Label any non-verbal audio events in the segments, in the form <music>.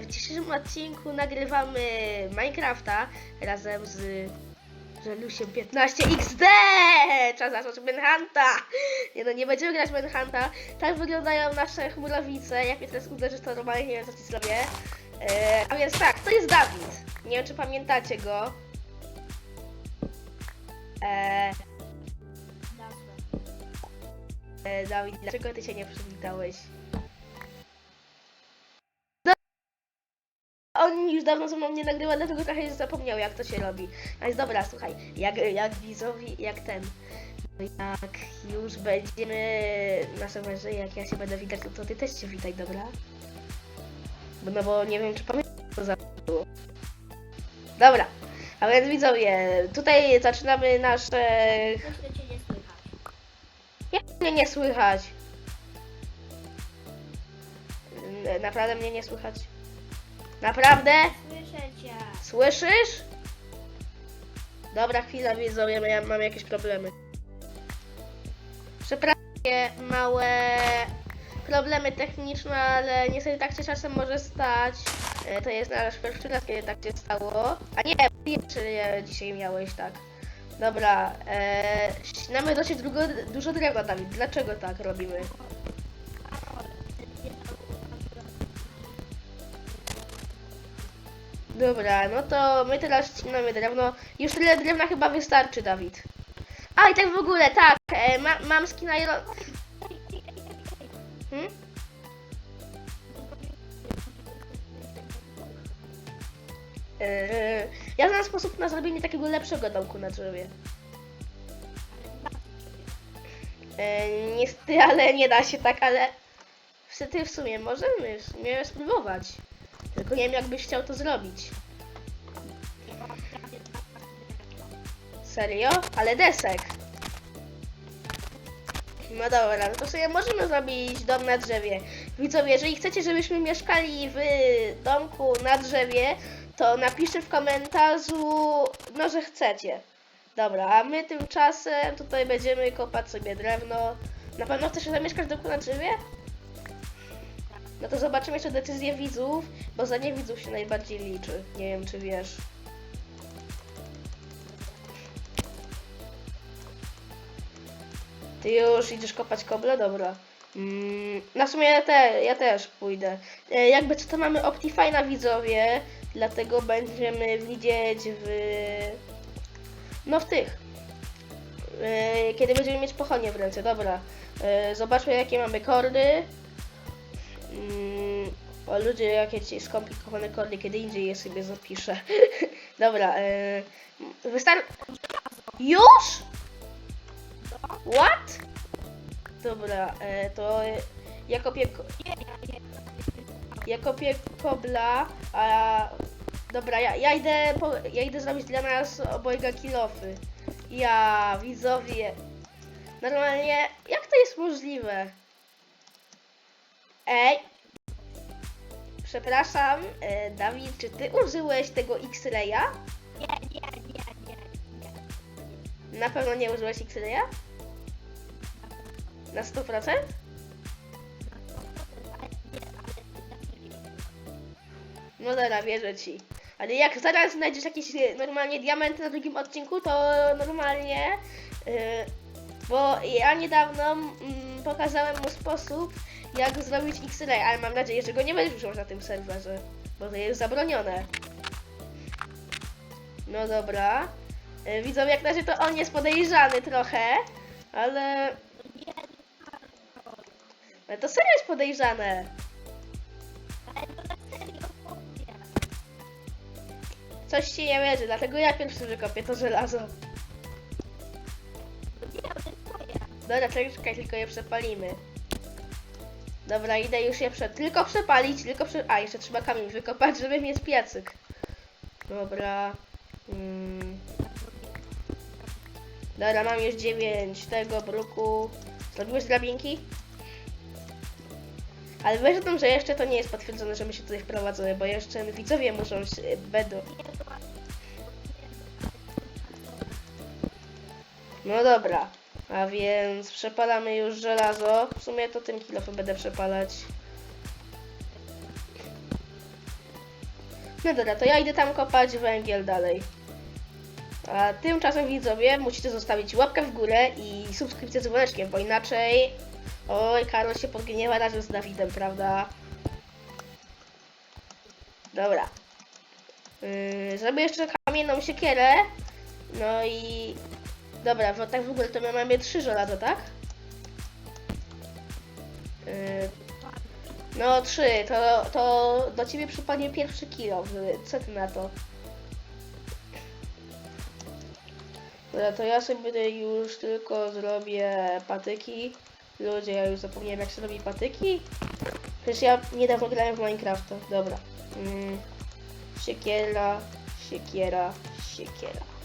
w dzisiejszym odcinku nagrywamy Minecrafta razem z Żelusiem 15 XD! Czas zacząć Manhunta! Nie no, nie będziemy grać Manhunta. Tak wyglądają nasze chmurowice. Jak mnie teraz uderzy, to normalnie nie wiem, co ci zrobię. E, a więc tak, to jest Dawid. Nie wiem, czy pamiętacie go. E, e, Dawid, dlaczego ty się nie przywitałeś? On już dawno ze mną nie nagrywa, dlatego trochę zapomniał jak to się robi. Ale dobra, słuchaj, jak, jak widzowi, jak ten. Jak już będziemy na serwerze, jak ja się będę witać, to, ty też się witaj, dobra? Bo, no bo nie wiem, czy pamiętasz co za było. Dobra, a więc widzowie, tutaj zaczynamy nasze... Jak mnie nie słychać? Naprawdę mnie nie słychać? Naprawdę? Słyszę cię. Słyszysz? Dobra, chwila widzowie, bo ja mam jakieś problemy. Przepraszam, małe problemy techniczne, ale niestety tak się czasem może stać. E, To jest nasz pierwszy raz, kiedy tak się stało. A nie, pierwszy e, dzisiaj miałeś tak. Dobra, e, ścinamy dosyć dużo, dużo drewna, Dawid. Dlaczego tak robimy? Dobra, no to my teraz ścinamy drewno. Już tyle drewna chyba wystarczy, Dawid. A i tak w ogóle, tak, e, ma, mam skina Iron... Hmm? E, ja znam sposób na zrobienie takiego lepszego domku na drzewie. E, niestety, ale nie da się tak, ale... Wtedy w sumie możemy, możemy spróbować. Tylko nie wiem, jakbyś chciał to zrobić. Serio? Ale desek. No dobra, no to sobie możemy zrobić dom na drzewie. Widzowie, jeżeli chcecie, żebyśmy mieszkali w domku na drzewie, to napiszcie w komentarzu, no że chcecie. Dobra, a my tymczasem tutaj będziemy kopać sobie drewno. Na pewno chcesz zamieszkać w domku na drzewie? No to zobaczymy jeszcze decyzję widzów, bo za nie widzów się najbardziej liczy. Nie wiem, czy wiesz. Ty już idziesz kopać koble? Dobra. Mm, na sumie ja, te, ja też pójdę. E, jakby co to mamy Optifine'a widzowie, dlatego będziemy widzieć w... No w tych. E, kiedy będziemy mieć pochodnie w ręce, dobra. E, zobaczmy jakie mamy kordy. Mm, o ludzie, jakie ci skomplikowane kordy, kiedy indziej je sobie zapiszę. <laughs> Dobra, e, wystar... Już? What? Dobra, e, to ja kopię... ko- Ja kopię a... Dobra, ja, ja idę po, ja idę zrobić dla nas obojga kilofy. Ja, widzowie. Normalnie, jak to jest możliwe? Ej! Przepraszam, e, Dawid, czy ty użyłeś tego X-Raya? Nie, nie, nie, nie, nie. Na pewno nie użyłeś X-Raya? Na 100%? No dobra, wierzę ci. Ale jak zaraz znajdziesz jakieś e, normalnie diamenty na drugim odcinku, to normalnie. e, bo ja niedawno mm, pokazałem mu sposób, jak zrobić X-Ray, ale mam nadzieję, że go nie będziesz używał na tym serwerze, bo to jest zabronione. No dobra. E, Widzą jak na razie to on jest podejrzany trochę, ale... Ale to serio jest podejrzane. Coś się nie wierzy, dlatego ja pierwszy wykopię to żelazo. Dobra, czekaj, tylko je przepalimy. Dobra, idę już je. Tylko przepalić, tylko prze... A, jeszcze trzeba kamień wykopać, żeby mieć piecyk. Dobra. Mm. Dobra, mam już 9 tego bruku. Zrobiłeś drabinki? Ale wiesz o tym, że jeszcze to nie jest potwierdzone, że my się tutaj wprowadzamy, bo jeszcze widzowie muszą się, będą. No dobra, a więc przepalamy już żelazo. W sumie to tym kilofem będę przepalać. No dobra, to ja idę tam kopać węgiel dalej. A tymczasem widzowie musicie zostawić łapkę w górę i subskrypcję z dzwoneczkiem, bo inaczej... Oj, Karol się podgniewa razem z Dawidem, prawda? Dobra. Yy, zrobię jeszcze kamienną siekierę. No i... Dobra, bo tak w ogóle to my mamy trzy żelaza, tak? Yy, no trzy, to, to do ciebie przypadnie pierwszy kilo. Co ty na to? Dobra, to ja sobie już tylko zrobię patyki. Ludzie, ja już zapomniałem jak się robi patyki. Przecież ja niedawno grałem w Minecrafta. Dobra. Mm. Siekiera, siekiera, siekiera.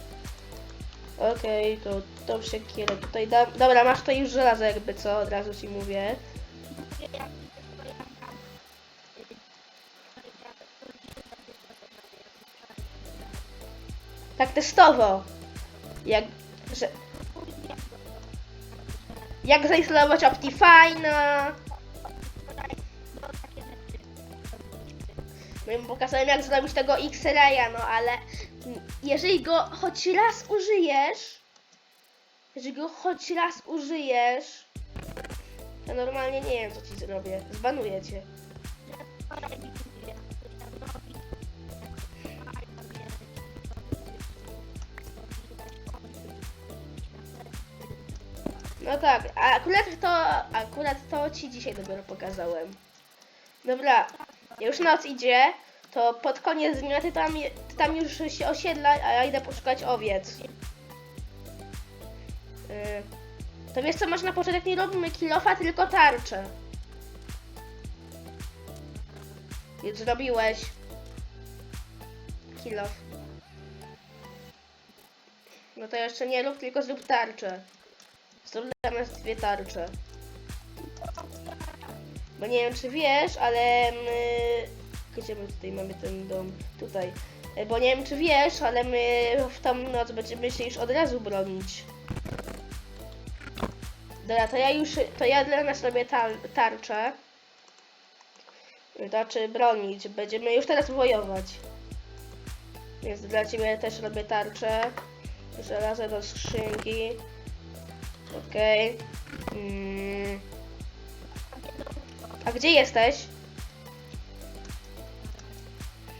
Okej, to tą siekierę tutaj dam. Dobra, masz tutaj już żelazo jakby co, od razu ci mówię. Tak testowo. Jak, że... Jak zainstalować Optifine'a. No i pokazałem jak zrobić tego X-Raya, no ale jeżeli go choć raz użyjesz, jeżeli go choć raz użyjesz, to normalnie nie wiem co ci zrobię. Zbanuję cię. No tak, a akurat to, akurat to ci dzisiaj dopiero pokazałem. Dobra, już noc idzie, to pod koniec dnia ty tam, ty tam już się osiedlaj, a ja idę poszukać owiec. Yy, to wiesz co, masz na początek nie robimy kilofa, tylko tarczę. Już zrobiłeś. Kilof. No to jeszcze nie rób, tylko zrób tarczę. Zrób dla nas dwie tarcze. Bo nie wiem czy wiesz, ale my... Gdzie my tutaj mamy ten dom? Tutaj. E, Bo nie wiem czy wiesz, ale my w tą noc będziemy się już od razu bronić. Dobra, to ja już, to ja dla nas robię tar tarczę. Znaczy bronić, będziemy już teraz wojować. Więc dla ciebie też robię tarczę. Żelazo do skrzynki. Okej. Mm. A gdzie jesteś?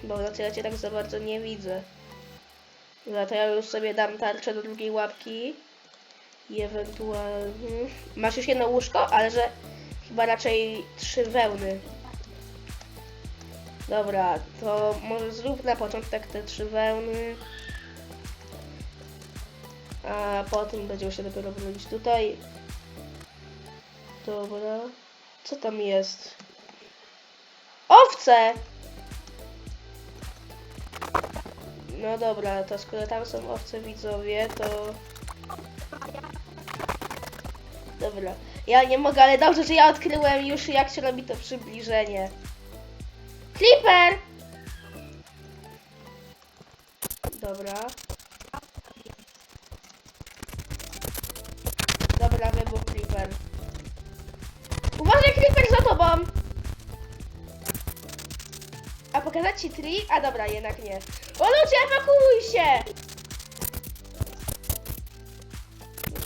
Bo ja cię tak za bardzo nie widzę. Dobra, to ja już sobie dam tarczę do drugiej łapki. I ewentualnie... Masz już jedno łóżko, ale że chyba raczej trzy wełny. Dobra, to może zrób na początek te trzy wełny. A potem będziemy się dopiero bronić tutaj. Dobra. Co tam jest? Owce! No dobra, to skoro tam są owce widzowie, to... Dobra. Ja nie mogę, ale dobrze, że ja odkryłem już jak się robi to przybliżenie. Clipper! Dobra. Dobra, pokazać ci tri? A dobra, jednak nie. O ludzie, ewakuuj się!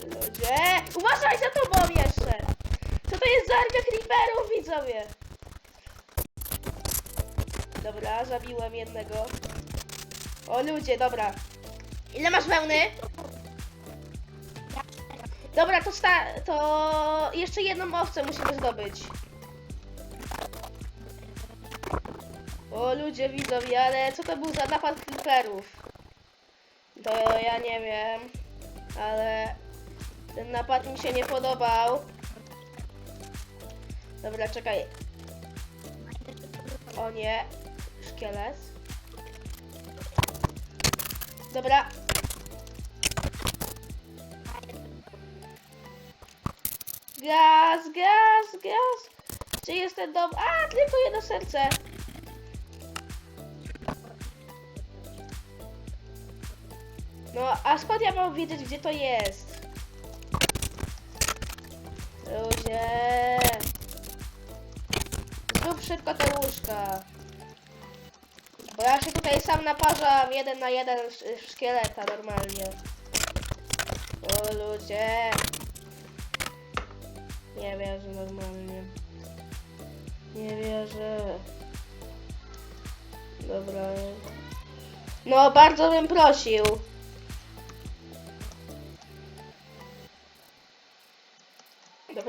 Ludzie, uważaj za tobą jeszcze! Co to jest za armia Creeperów, widzowie? Dobra, zabiłem jednego. O ludzie, dobra. Ile masz wełny? Dobra, to, sta to jeszcze jedną owcę musimy zdobyć. O ludzie widzowie, ale co to był za napad creeperów? To ja nie wiem, ale ten napad mi się nie podobał. Dobra, czekaj. O nie, szkielet. Dobra, Gaz, gaz, gaz. Gdzie jest ten dom? A, tylko jedno serce. No, a skąd ja mam wiedzieć, gdzie to jest? Ludzie. Zrób szybko te łóżka. Bo ja się tutaj sam naparzam jeden na jeden szkieleta normalnie. O ludzie. Nie wierzę normalnie. Nie wierzę. Dobra. No, bardzo bym prosił.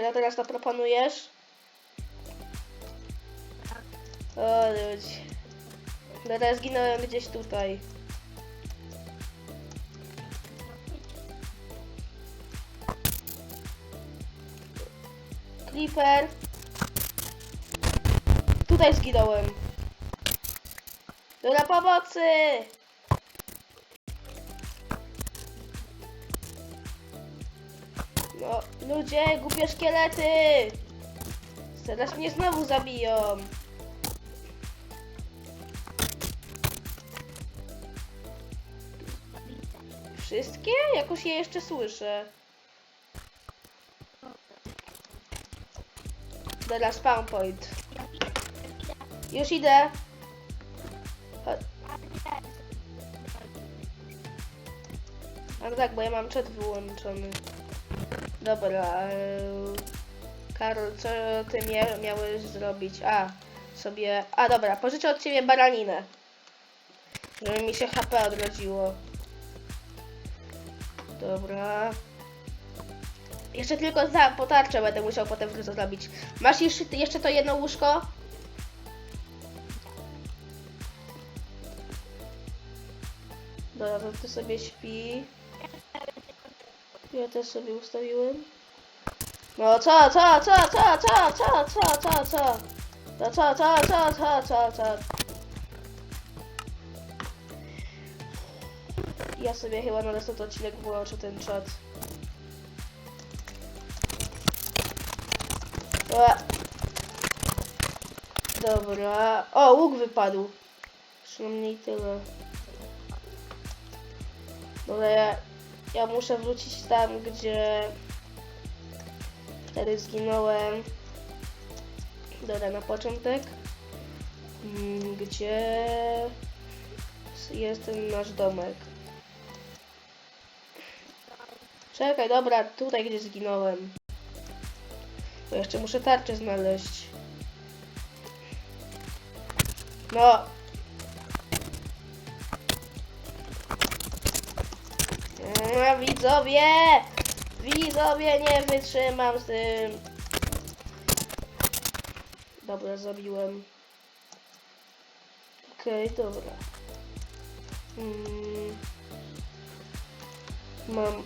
fajne teraz zaproponujesz? O ludzi. No, teraz zginąłem gdzieś tutaj. Creeper. Tutaj zginąłem. Do na pomocy! No, ludzie, głupie szkielety! Zaraz mnie znowu zabiją. Wszystkie? Jakoś je jeszcze słyszę. Dobra, spawn point. Już idę. Chodź. A tak, bo ja mam czat wyłączony. Dobra. eee, Karol, co ty mia miałeś zrobić? A, sobie... A, dobra, pożyczę od ciebie baraninę. Żeby mi się HP odrodziło. Dobra. Jeszcze tylko za potarczę będę musiał potem to zrobić. Masz jeszcze, jeszcze to jedno łóżko? Dobra, to ty sobie śpi. Ja też sobie ustawiłem. No co, co, co, co, co, co, co, co, co? No co, co, co, co, co, co? Ja sobie chyba na następny odcinek wyłączę ten czat. Dobra. O, łuk wypadł. Przynajmniej tyle. Dobra, ja, ja muszę wrócić tam, gdzie wtedy zginąłem. Dobra, na początek. Mm, Gdzie jest ten nasz domek? Czekaj, dobra, tutaj gdzie zginąłem. Bo jeszcze muszę tarczę znaleźć. No. No, widzowie! Widzowie, nie wytrzymam z tym. Dobra, zabiłem. Okej, dobra. Mm. Mam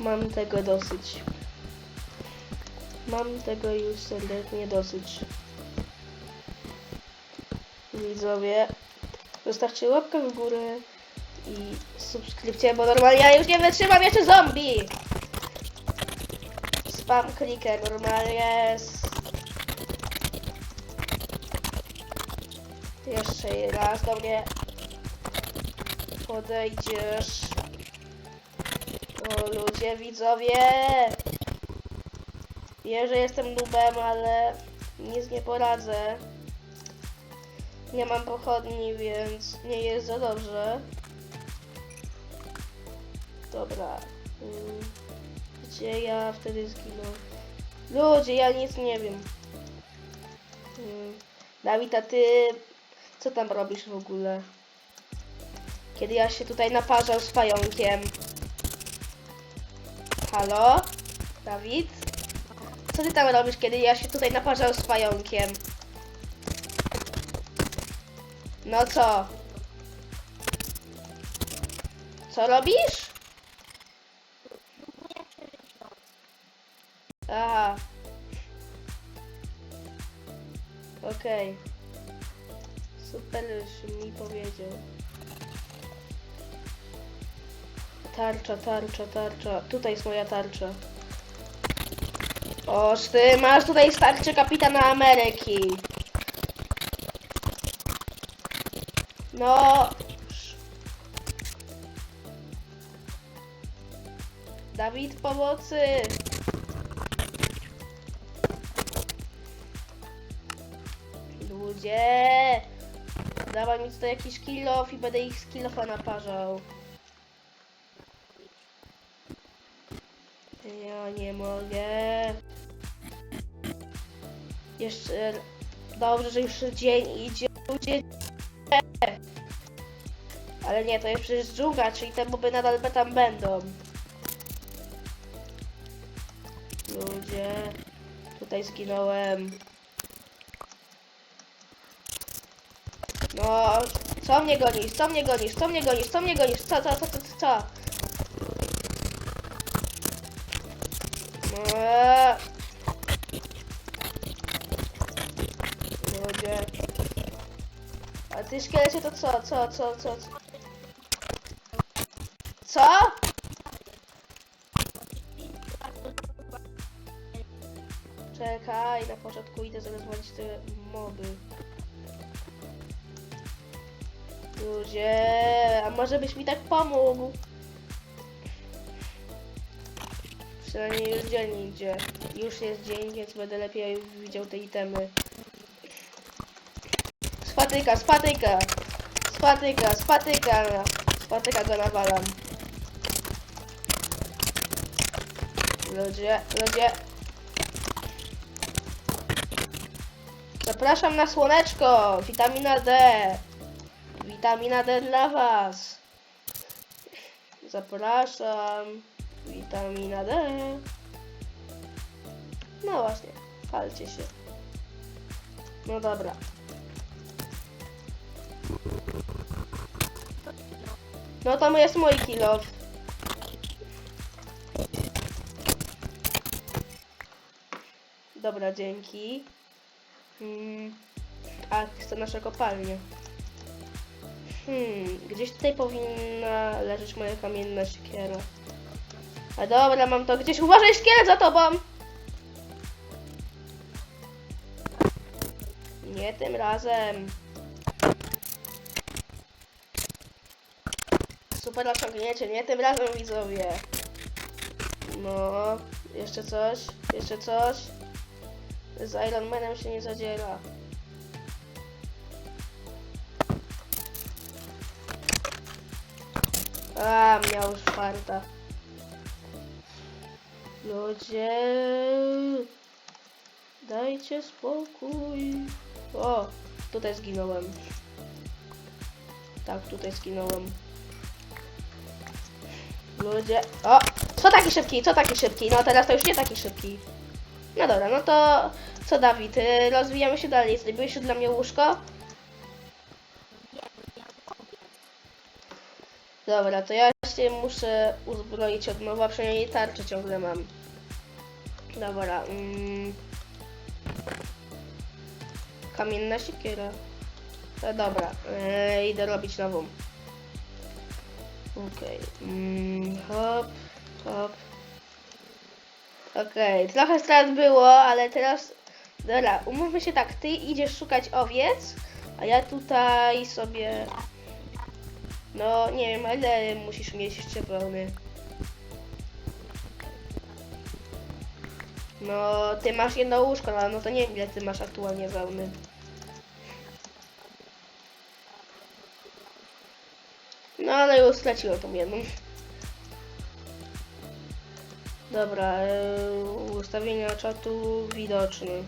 Mam tego dosyć. Mam tego już serdecznie dosyć. Widzowie, zostawcie łapkę w górę i subskrypcję, bo normalnie ja już nie wytrzymam jeszcze zombie! Spam clicker normalnie jest. Jeszcze raz do mnie podejdziesz. O ludzie, widzowie! Wiem, że jestem nubem, ale nic nie poradzę. Nie mam pochodni, więc nie jest za dobrze. Dobra. ym, Gdzie ja wtedy zginąłem? Ludzie, ja nic nie wiem. Ym, Dawid, a ty co tam robisz w ogóle? Kiedy ja się tutaj naparzam z pająkiem. Halo? Dawid? Co ty tam robisz, kiedy ja się tutaj naparzam z pająkiem? No co? Co robisz? Aha. Okej. Super, że mi powiedział. Tarcza, tarcza, tarcza. Tutaj jest moja tarcza. Oż ty masz tutaj starcie kapitana Ameryki. No. Dawid pomocy. Ludzie! Dawaj mi tutaj jakiś kilof i będę ich z kilofa naparzał. Ja nie mogę. Jeszcze... Dobrze, że już dzień idzie. Ludzie... Ale nie, to jest przecież dżungla, czyli te moby nadal tam będą. Ludzie... Tutaj zginąłem. No, co mnie gonisz? Co mnie gonisz? Co mnie gonisz? Co mnie gonisz? Co, co, co, co, co? co? No. Ludzie. A ty szkielecie to co? Co, co, co, co? Co? Czekaj, na początku idę rozwalić te moby. Ludzie, a może byś mi tak pomógł? Przynajmniej już dzień idzie. Już jest dzień, więc będę lepiej widział te itemy. Spatyka, spatyka! Spatyka, spatyka! Spatyka go nawalam. Ludzie, ludzie. Zapraszam na słoneczko! Witamina D! Witamina D dla was! Zapraszam! Witamina D! No właśnie, palcie się. No dobra. No to jest mój kilof. Dobra, dzięki. Hmm. A, chcę nasze kopalnie. Hmm, gdzieś tutaj powinna leżeć moja kamienna siekiera. A dobra, mam to gdzieś. Uważaj, szkielet za tobą! Nie tym razem. Super osiągnięcie, nie tym razem widzowie. No, jeszcze coś, jeszcze coś. Z Iron Manem się nie zadziela. A, miał już farta. Ludzie, dajcie spokój. O, tutaj zginąłem. Tak, tutaj zginąłem. Ludzie, o, co taki szybki, co taki szybki? No teraz to już nie taki szybki. No dobra, no to co Dawid, y, rozwijamy się dalej. Zrobiłeś dla mnie łóżko? Dobra, to ja się muszę uzbroić od nowa, przynajmniej tarczę ciągle mam. Dobra, mm. Kamienna siekiera. No dobra, yy, idę robić nową. Okej, mm, hop, hop. Okej, trochę strat było, ale teraz... Dobra, umówmy się tak, ty idziesz szukać owiec, a ja tutaj sobie... No, nie wiem, ale musisz mieć jeszcze pełny. No, ty masz jedno łóżko, no, no to nie wiem, ile ty masz aktualnie wełny. No, ale już straciłem tą jedną. Dobra, e, ustawienia czatu widoczny.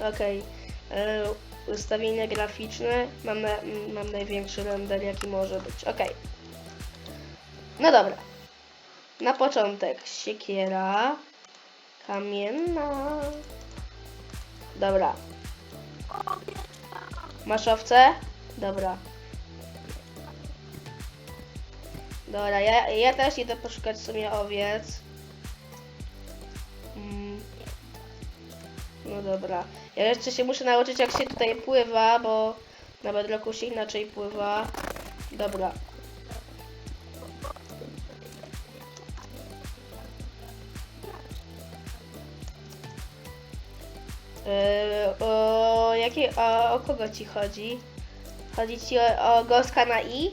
Okej. e, Ustawienia graficzne. Mam, na, mam największy render jaki może być. Okej. No dobra. Na początek siekiera. Kamienna. Dobra. Masz owce? Dobra. Dobra, ja, ja też idę poszukać sobie owiec. Mm. No dobra. Ja jeszcze się muszę nauczyć jak się tutaj pływa, bo na bedrocku się inaczej pływa. Dobra. Yy, o, jakie, o, o kogo ci chodzi? Chodzi ci o, o na I?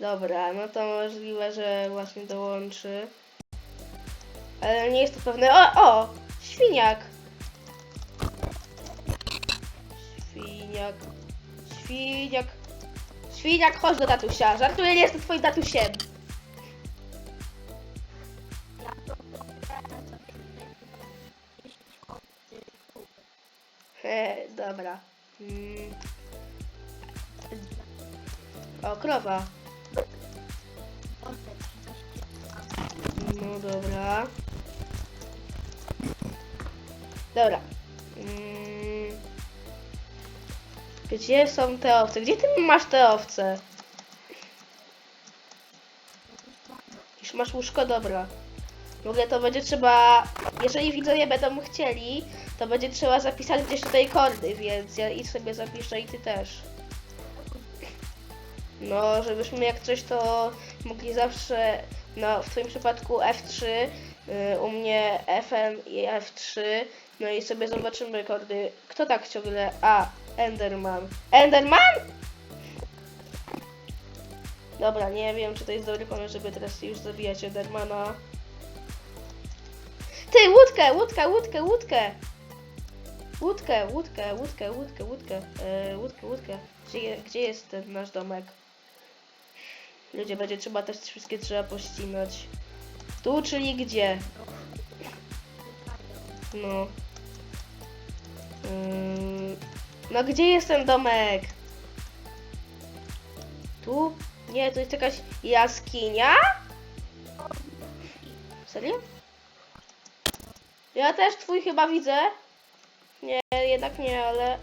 Dobra, no to możliwe, że właśnie dołączy. Ale nie jest to pewne. O, o! Świniak! Świniak. Świniak. Świniak, chodź do tatusia. Żartuję, nie jestem twoim tatusiem. Ja to pobieram sobie tutaj 10 koty. E, dobra. Mm. O, krowa. No dobra. Dobra. Mm. Gdzie są te owce? Gdzie ty masz te owce? Już masz łóżko, dobra. W ogóle to będzie trzeba, jeżeli widzowie będą chcieli, to będzie trzeba zapisać gdzieś tutaj kordy, więc ja i sobie zapiszę i ty też. No, żebyśmy jak coś to mogli zawsze, no w twoim przypadku F3, y, u mnie FM i F3, no i sobie zobaczymy kordy. Kto tak ciągle? A, Enderman. Enderman? Dobra, nie wiem, czy to jest dobry pomysł, żeby teraz już zabijać Endermana. Ty, łódkę, łódkę, łódkę, łódkę! Łódkę, łódkę, łódkę, łódkę, łódkę, e, łódkę, łódkę. Gdzie, gdzie jest ten nasz domek? Ludzie, będzie trzeba też wszystkie trzeba pościnać. Tu, czyli gdzie? No. Ym, no gdzie jest ten domek? Tu? Nie, to jest jakaś jaskinia? Serio? Ja też twój chyba widzę. Nie, jednak nie, ale...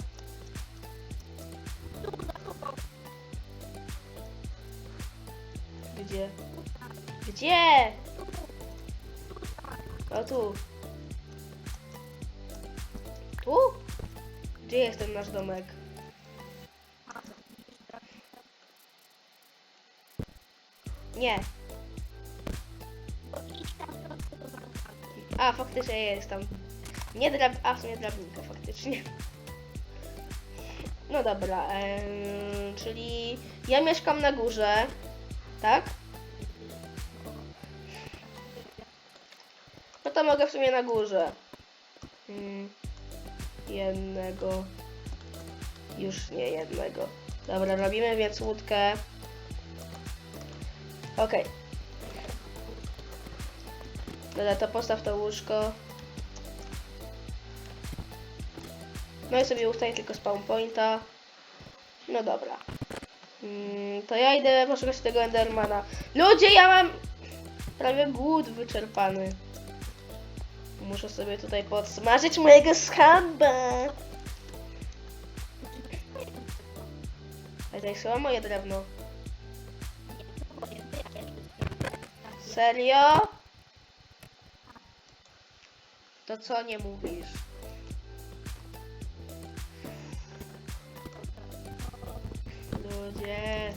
Gdzie? Gdzie? O tu. Tu? Gdzie jest ten nasz domek? Nie. A, faktycznie jest tam. Nie drab... A, w sumie drabinka, faktycznie. No dobra, em, czyli ja mieszkam na górze, tak? No to mogę w sumie na górze. Mm, jednego. Już nie jednego. Dobra, robimy więc łódkę. Okej. Dobra, to postaw to łóżko. No i sobie ustań tylko spawn pointa. No dobra. Mm, to ja idę poszukać tego Endermana. Ludzie, ja mam prawie głód wyczerpany. Muszę sobie tutaj podsmażyć mojego schaba. Ale chyba moje drewno. Serio? To co nie mówisz? Ludzie.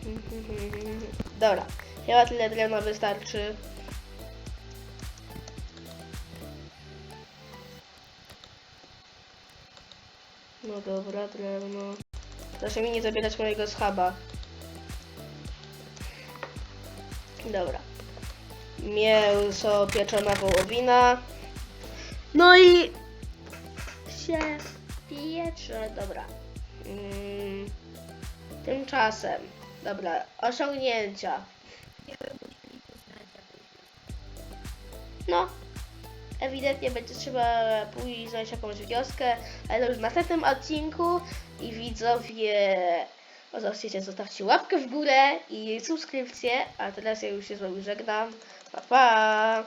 <laughs> Dobra, chyba tyle drewna wystarczy. No dobra, drewno. Proszę mi nie zabierać mojego schaba. Dobra. Mięso, pieczona wołowina. No i się piecze. Dobra. Mm, tymczasem. Dobra, osiągnięcia. No, ewidentnie będzie trzeba pójść znaleźć jakąś wioskę, ale już w następnym odcinku i widzowie o, zachciecie, zostawcie łapkę w górę i subskrypcję, a teraz ja już się z wami żegnam. Pa, pa!